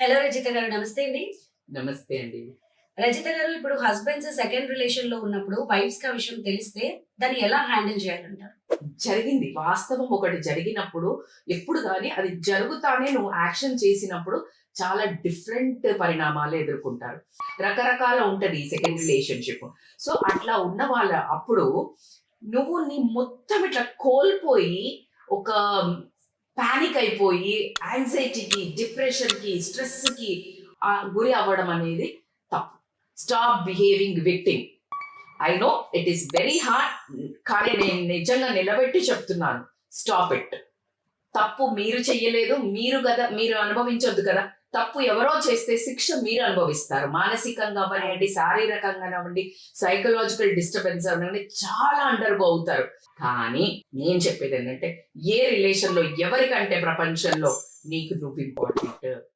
Hello Rajitha గారు. నమస్తే అండి. నమస్తే అండి. రజిత గారు ఇప్పుడు హస్బెండ్స్ సెకండ్ రిలేషన్లో ఉన్నప్పుడు వైఫ్స్కి ఆ విషయం తెలిస్తే దాన్ని ఎలా హ్యాండిల్ చేయాలంటారు? జరిగింది. వాస్తవం ఒకటి జరిగినప్పుడు ఎప్పుడు కానీ అది జరుగుతానే నువ్వు యాక్షన్ చేసినప్పుడు చాలా డిఫరెంట్ పరిణామాలు ఎదుర్కొంటారు. రకరకాల ఉంటది సెకండ్ రిలేషన్షిప్ సో అట్లా ఉన్న వాళ్ళ అప్పుడు నువ్వు నీ మొత్తం ఇట్లా కోల్పోయి ఒక పానిక్ అయిపోయి యాంగ్జైటీకి డిప్రెషన్కి స్ట్రెస్కి గురి అవ్వడం అనేది తప్పు. Stop behaving victim I know it is very hard కానీ నేను నిజంగా నిలబెట్టి చెప్తున్నాను. స్టాప్ ఇట్ తప్పు మీరు చెయ్యలేదు మీరు కదా మీరు అనుభవించొద్దు కదా. తప్పు ఎవరో చేస్తే శిక్ష మీరు అనుభవిస్తారు. మానసికంగా అవ్వనివ్వండి శారీరకంగా అవ్వండి సైకలాజికల్ డిస్టర్బెన్స్ అవ్వండి చాలా అండర్గో అవుతారు. కానీ నేను చెప్పేది ఏంటంటే ఏ రిలేషన్లో ఎవరికంటే ప్రపంచంలో నీకు నువ్వు ఇంపార్టెంట్